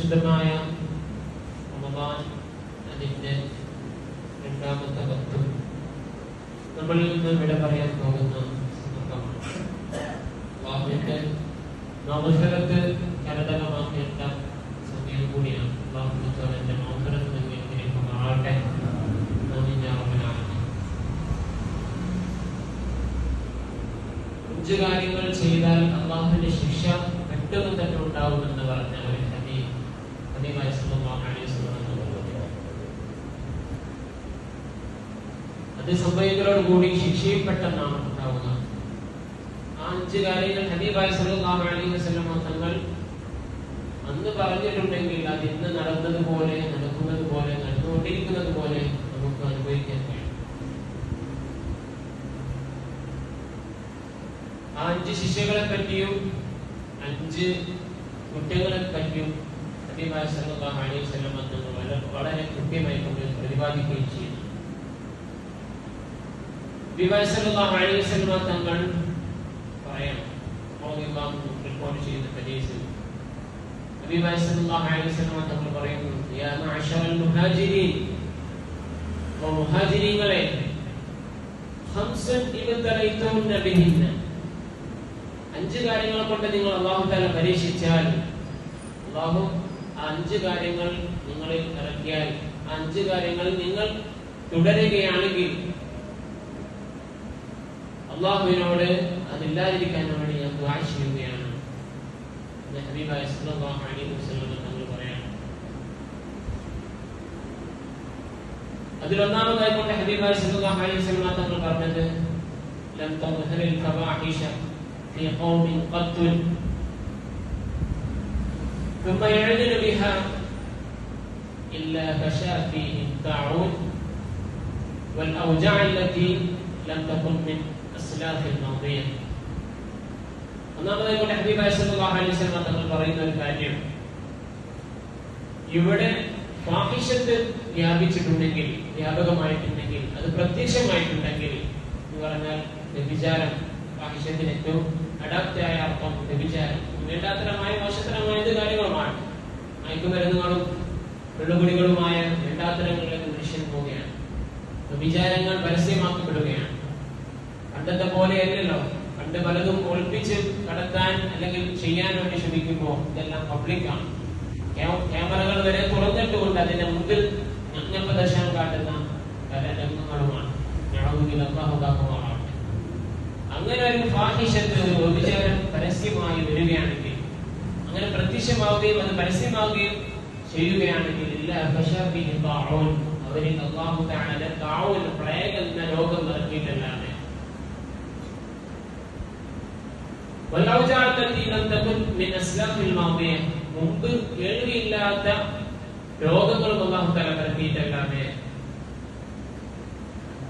വിശുദ്ധമായ റമദാൻ അതിന്റെ രണ്ടാമത്തെ പത്തും നമ്മളിൽ നിന്ന് ഇവിടെ പറയാൻ പോകുന്ന നവസരത്ത് കരതകമാക്കേണ്ട സമയം കൂടിയാണ്. ബാബുത്തോടെ നന്ദി ഞാൻ അഞ്ച് കാര്യങ്ങൾ ചെയ്താൽ അള്ളാഹുവിന്റെ ശിക്ഷ പെട്ടെന്ന് തന്നെ ഉണ്ടാവുമെന്ന് പറഞ്ഞ പറയുന്നത്. അത് സംഭവിക്കുന്നതോട് കൂടി ശിക്ഷയും പെട്ടെന്നാണ് ഉണ്ടാവുക ആ അഞ്ച് കാര്യങ്ങൾ ഹബീബായി സല്ലല്ലാഹു അലൈഹി തങ്ങൾ അന്ന് പറഞ്ഞിട്ടുണ്ടെങ്കിൽ അത് ഇന്ന് നടന്നതുപോലെ നടക്കുന്നത് പോലെ നടന്നുകൊണ്ടിരിക്കുന്നത് പോലെ നമുക്ക് അനുഭവിക്കാൻ കഴിയും ആ അഞ്ച് ശിഷ്യകളെ പറ്റിയും അഞ്ച് കുട്ടികളെ പറ്റിയും ഹബീബായ സല്ലല്ലാഹു അലൈഹി വസല്ലം തങ്ങൾ വളരെ വളരെ കൃത്യമായി കൊണ്ട് പ്രതിപാദിക്കുകയും ചെയ്യുന്നു ഹബീബായ സല്ലല്ലാഹു അലൈഹി വസല്ലം തങ്ങൾ പറയാം റളിയല്ലാഹു അൻഹു റിപ്പോർട്ട് ചെയ്ത ഹദീസിൽ ഹബീബായ സല്ലല്ലാഹു അലൈഹി വസല്ലം തങ്ങൾ പറയുന്നു യാ മഅശറൽ മുഹാജിരീൻ. ഓ മുഹാജിരീങ്ങളെ ഖംസൻ ഇബ്തലൈതുന്ന ബിഹിന്ന അഞ്ച് കാര്യങ്ങളെ കൊണ്ട് നിങ്ങൾ അള്ളാഹു താല പരീക്ഷിച്ചാൽ അള്ളാഹു ആ അഞ്ച് കാര്യങ്ങൾ നിങ്ങളിൽ ഇറക്കിയാൽ അഞ്ച് കാര്യങ്ങൾ നിങ്ങൾ തുടരുകയാണെങ്കിൽ അള്ളാഹുവിനോട് അതില്ലാതിരിക്കാൻ വേണ്ടി ഞാൻ ദ്വാ ചെയ്യുകയാണ് സല്ലല്ലാഹു അലൈഹി വസല്ലം കൊണ്ട് ഹബീബായ സല്ലല്ലാഹു അലൈഹി വസല്ലം തങ്ങൾ പറഞ്ഞത് ലം തദ്ഹരിൽ ഫവാഹിഷ ഫീ ഖൗമിൻ ഖത്തു ثم يعلن بها إلا فشا فيهم الطاعون والأوجاع التي لم تكن من أسلاف الماضية ഒന്നാമതായി കൊണ്ട് ഹബീബായ സല്ലല്ലാഹു അലൈഹി വസല്ലം തങ്ങൾ പറയുന്ന ഒരു കാര്യം ഇവിടെ ഫാഹിഷത്ത് വ്യാപിച്ചിട്ടുണ്ടെങ്കിൽ വ്യാപകമായിട്ടുണ്ടെങ്കിൽ അത് പ്രത്യക്ഷമായിട്ടുണ്ടെങ്കിൽ എന്ന് പറഞ്ഞാൽ വ്യഭിചാരം ഫാഹിഷത്തിന് ഏറ്റവും അഡാപ്റ്റായ അർത്ഥം വ്യഭിചാരം വേണ്ടാത്തരമായ മോശത്തരമായ കാര്യങ്ങളുമാണ്. മയക്കുമരുന്നുകളും വെള്ളുകുടികളുമായ വേണ്ടാത്തരങ്ങളിലേക്ക് മനുഷ്യൻ പോവുകയാണ്. വ്യഭിചാരങ്ങൾ പരസ്യമാക്കപ്പെടുകയാണ്. പണ്ടത്തെ പോലെയല്ലല്ലോ പണ്ട് പലതും ഒളിപ്പിച്ച് കടത്താൻ അല്ലെങ്കിൽ ചെയ്യാൻ വേണ്ടി ശ്രമിക്കുമ്പോൾ ഇതെല്ലാം പബ്ലിക്കാണ് അങ്ങനെ ഒരു ഫാഹിഷത്ത് ഒരു വ്യഭിചാരം പരസ്യമായി വരികയാണെങ്കിൽ അങ്ങനെ പ്രത്യക്ഷമാവുകയും അത് പരസ്യമാവുകയും ചെയ്യുകയാണെങ്കിൽ അവരെ അള്ളാഹു പ്ലേഗ് എന്ന രോഗം നിർത്തിയിട്ടല്ലാതെ മുമ്പ് കേൾവിയില്ലാത്ത രോഗങ്ങളും അള്ളാഹു തല നിർത്തിയിട്ടല്ലാതെ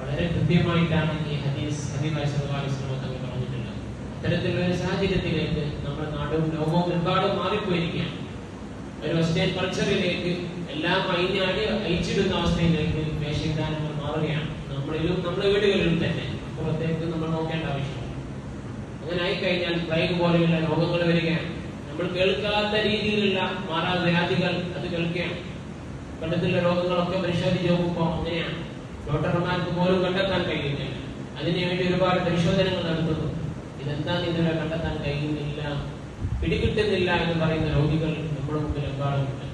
വളരെ കൃത്യമായിട്ടാണ് ഈ ഹദീസ് ഹബീബ് വസല്ലം തങ്ങൾ പറഞ്ഞിട്ടുള്ളത്. അത്തരത്തിലുള്ള സാഹചര്യത്തിലേക്ക് നമ്മുടെ നാടും ലോകവും ഒരുപാട് മാറിപ്പോയിരിക്കുകയാണ്. ഒരു വെസ്റ്റേൺ കൾച്ചറിലേക്ക് എല്ലാം അയിഞ്ഞാടി അയച്ചിടുന്ന അവസ്ഥയിലേക്ക് വേഷവിധാനങ്ങൾ മാറുകയാണ്. നമ്മളിലും നമ്മുടെ വീടുകളിലും തന്നെ പുറത്തേക്ക് നമ്മൾ നോക്കേണ്ട ആവശ്യമില്ല. അങ്ങനെ ആയിക്കഴിഞ്ഞാൽ പ്ലേഗ് പോലെയുള്ള രോഗങ്ങൾ വരികയാണ്. നമ്മൾ കേൾക്കാത്ത രീതിയിലുള്ള മാറാ വ്യാധികൾ അത് കേൾക്കുകയാണ്. പണ്ടത്തിലുള്ള രോഗങ്ങളൊക്കെ പരിശോധിച്ച് നോക്കുമ്പോൾ അങ്ങനെയാണ്. ഡോക്ടർമാർക്ക് പോലും കണ്ടെത്താൻ കഴിയുന്നില്ല അതിനുവേണ്ടി ഒരുപാട് പരിശോധനകൾ നടത്തുന്നു ഇതെന്താണ് ഇതുവരെ കണ്ടെത്താൻ കഴിയുന്നില്ല? പിടികിട്ടുന്നില്ല എന്ന് പറയുന്ന രോഗികൾ നമ്മുടെ മുമ്പിൽ എമ്പാടുമുണ്ട്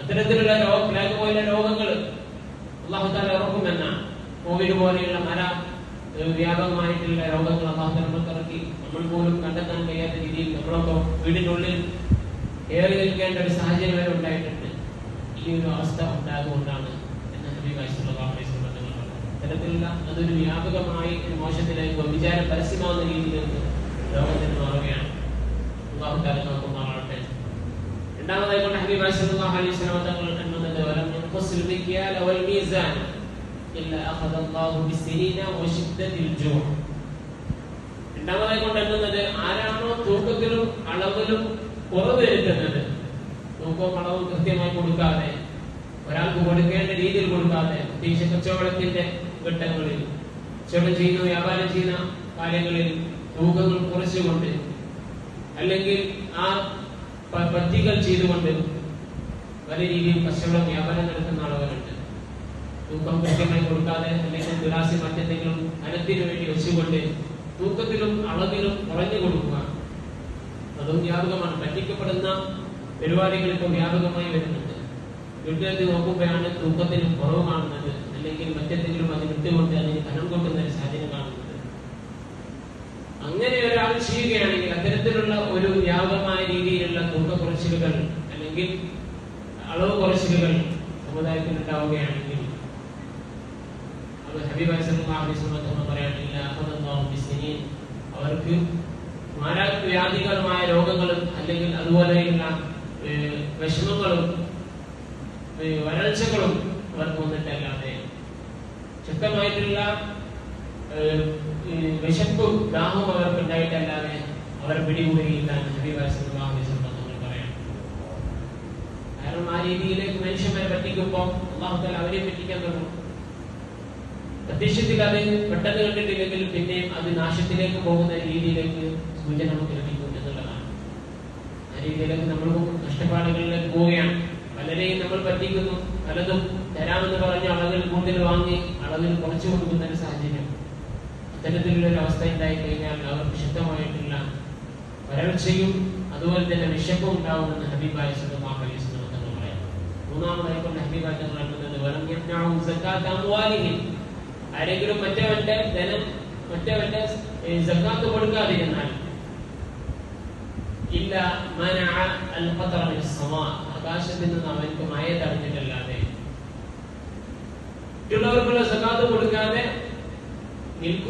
അത്തരത്തിലുള്ള രോഗ പ്ലേഗ് രോഗങ്ങൾ അള്ളാഹുത്താല ഇറക്കുമെന്ന കോവിഡ് പോലെയുള്ള ഏഹ് വ്യാപകമായിട്ടുള്ള രോഗങ്ങൾ അള്ളാഹു നമ്മൾക്ക് ഇറക്കി. നമ്മൾ പോലും കണ്ടെത്താൻ കഴിയാത്ത രീതിയിൽ നമ്മളൊക്കെ വീടിനുള്ളിൽ ഏറി നിൽക്കേണ്ട ഒരു സാഹചര്യം വരെ ഉണ്ടായിട്ടുണ്ട്. ഈ ഒരു അവസ്ഥ ഉണ്ടാകുകൊണ്ടാണ് ഇത്തരത്തിലുള്ള അതൊരു വ്യാപകമായി മോശത്തിലേക്ക് വിചാരം പരസ്യമാവുന്ന രീതിയിലേക്ക് ലോകത്തിന് മാറുകയാണ്. നമുക്ക് രണ്ടാമതായി അലൈഹി രണ്ടാമതായി ആരാണോ തൂക്കത്തിലും അളവിലും കുറവ് തൂക്കവും അളവും കൃത്യമായി കൊടുക്കാതെ ഒരാൾക്ക് കൊടുക്കേണ്ട രീതിയിൽ കൊടുക്കാതെ പ്രത്യേകിച്ച് കച്ചവടത്തിന്റെ ഘട്ടങ്ങളിൽ കച്ചവടം ചെയ്യുന്ന വ്യാപാരം ചെയ്യുന്ന കാര്യങ്ങളിൽ തൂക്കങ്ങൾ കുറച്ചുകൊണ്ട് അല്ലെങ്കിൽ ആ പദ്ധതികൾ ചെയ്തുകൊണ്ട് പല രീതിയിൽ കച്ചവടം വ്യാപാരം നടത്തുന്ന ആളുകളുണ്ട്. തൂക്കം കൃത്യമായി കൊടുക്കാതെ അല്ലെങ്കിൽ ദുരാസി മറ്റെന്തെങ്കിലും ധനത്തിനു വേണ്ടി വെച്ചുകൊണ്ട് തൂക്കത്തിലും അളവിലും കുറഞ്ഞു കൊടുക്കുക. അതും വ്യാപകമാണ്. പറ്റിക്കപ്പെടുന്ന പരിപാടികൾ ഇപ്പോൾ വ്യാപകമായി വരുന്നുണ്ട്. വീട്ടിലെത്തി നോക്കുമ്പോഴാണ് തൂക്കത്തിന് കുറവ് കാണുന്നത്. അല്ലെങ്കിൽ മറ്റെന്തെങ്കിലും അത് വിട്ടുകൊണ്ട് അതിന് കനം കൊണ്ടുന്ന ഒരു സാഹചര്യം കാണുന്നത്. അങ്ങനെ ഒരാൾ ചെയ്യുകയാണെങ്കിൽ അത്തരത്തിലുള്ള ഒരു വ്യാപകമായ രീതിയിലുള്ള തൂക്ക കുറച്ചിലുകൾ അല്ലെങ്കിൽ അളവ് കുറച്ചിലുകൾ സമുദായത്തിൽ ഉണ്ടാവുകയാണെങ്കിൽ അവർക്ക് മാരാവ്യാധികരമായ രോഗങ്ങളും അല്ലെങ്കിൽ അതുപോലെയുള്ള വിഷമങ്ങളും വരൾച്ചകളും അവർക്ക് വന്നിട്ടല്ലാതെ ശക്തമായിട്ടുള്ള വിശപ്പും ദാഹവും അവർക്ക് ഉണ്ടായിട്ടല്ലാതെ അവർ പിടികൂടിയില്ല പറയാം കാരണം ആ രീതിയിലേക്ക് മനുഷ്യന്മാരെ പറ്റിക്കുമ്പോൾ അള്ളാഹു താല അവരെ പറ്റിക്കാൻ തുടങ്ങും. പ്രത്യക്ഷത്തിൽ അത് പെട്ടെന്ന് കണ്ടിട്ടില്ലെങ്കിൽ പിന്നെയും അത് നാശത്തിലേക്ക് പോകുന്ന രീതിയിലേക്ക് സൂചന നമുക്ക് ലഭിക്കും എന്നുള്ളതാണ്. ആ രീതിയിലേക്ക് നമ്മൾ നഷ്ടപ്പാടുകളിലേക്ക് പോവുകയാണ്. പലരെയും നമ്മൾ പറ്റിക്കുന്നു പലതും തരാമെന്ന് പറഞ്ഞ അളവിൽ കൂടുതൽ വാങ്ങി അളവിൽ കുറച്ചു കൊടുക്കുന്ന ഒരു സാഹചര്യം. അത്തരത്തിലുള്ള ഒരു അവസ്ഥ ഉണ്ടായി കഴിഞ്ഞാൽ അവർക്ക് ശക്തമായിട്ടുള്ള വരൾച്ചയും അതുപോലെ തന്നെ വിശപ്പും ഉണ്ടാവുമെന്ന് ഹബീബായ പറയാം. മൂന്നാമതായി കൊണ്ട് ഹബീബായ അംവാലിഹിം. ആരെങ്കിലും മറ്റവന്റെ ധനം മറ്റവന്റെ സക്കാത്ത് കൊടുക്കാതിരുന്നാൽ ഇല്ല മന അൽ ഖതറ മിന സമാ ആകാശത്തിൽ നിന്ന് അവൻക്ക് മഴ തടഞ്ഞിട്ടല്ലാതെ മറ്റുള്ളവർക്കുള്ള സകാത്ത് കൊടുക്കാതെ നിൽക്കുക